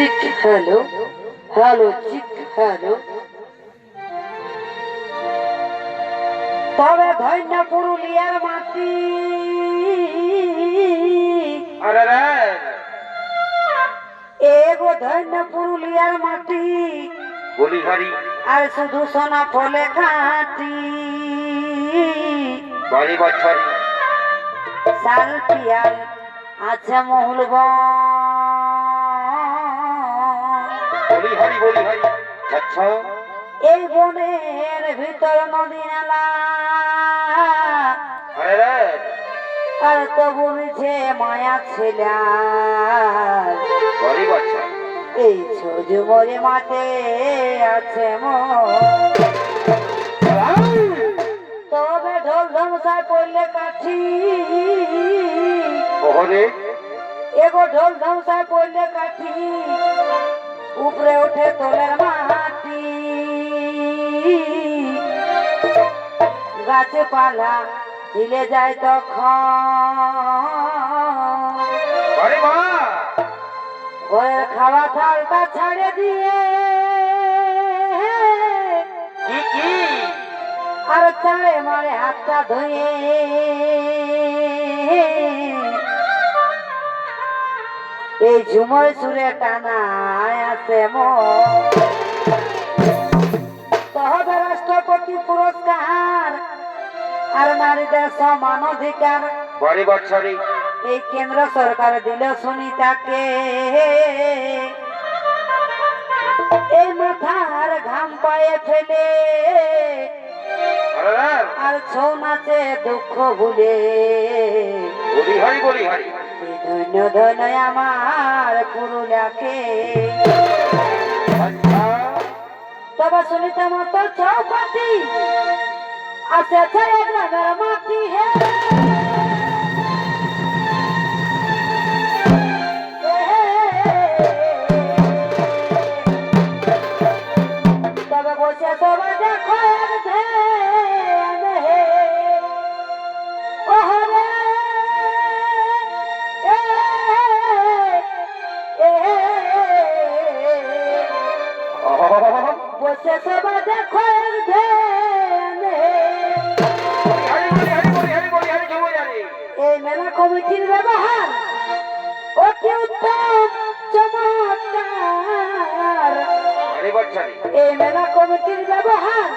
Check hello. Hello check hello. তবে ধন্য পুরুলিয়ার মাটি। আরে রে। এগো ধন্য পুরুলিয়ার মাটি। বলি হারি আর শুধু সোনা ফলে খাটি বাড়ি বছরি শাল পিয়াল আছে মহুল বলি হারি বলি হারি। আচ্ছা। এই বনের ভিতর নদী নালা। আরে তো বলছে মায়া ছেলা। বছর এই ছোট মরে মাঠে আছে তবে ঢোল ঢমসায় পড়লে কাঠি। এগো ঢোল ঢমসায় পড়লে কাঠি। ওঠে তোলের মাটি। গাছে পালা হিলে যায় তখন। ঘরের খাওয়া থালটা ছাড়ে দিয়ে। আর চাড়ে মারে হাতটা ধুয়ে। এই ঝুমর সুরে টানা আছে তহবে রাষ্ট্রপতি পুরস্কার আর নারীদের সমান অধিকার। বাড়ি বছরি এই কেন্দ্র সরকার দিল সুনিতাকে। এই মাথার ঘাম পায়ে ফেলে। আর ছৌ নাচে দুঃখ ভুলে। বলি হারি বলি হারি। ধন্য ধন্য আমার পুরুলিয়াকে। আচ্ছা তবে সুনিতা মতো চৌপাতি আছে গ্রামের মাটি, হে। তবে বসে সবাই দেখো এক মেলা কমিটির ব্যবহার। অতি উত্তম চমৎকার। এই মেলা কমিটির ব্যবহার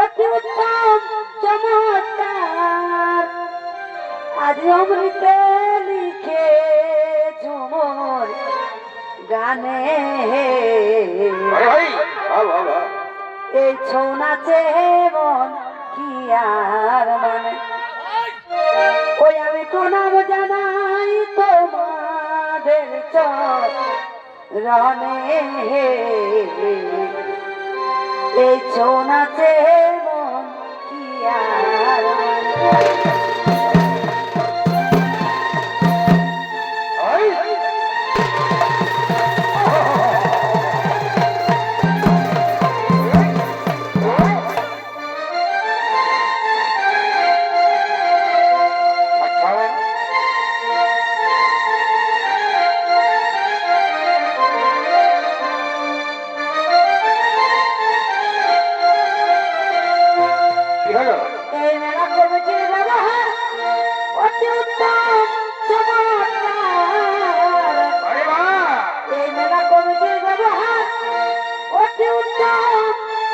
অতি উত্তম চমৎকার। আজ অমৃতে লিখে ঝুমর গানে। এই ছৌ নাচে মন কি আর মানে? চরণে এই ছৌ নাচে মন কি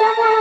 ただ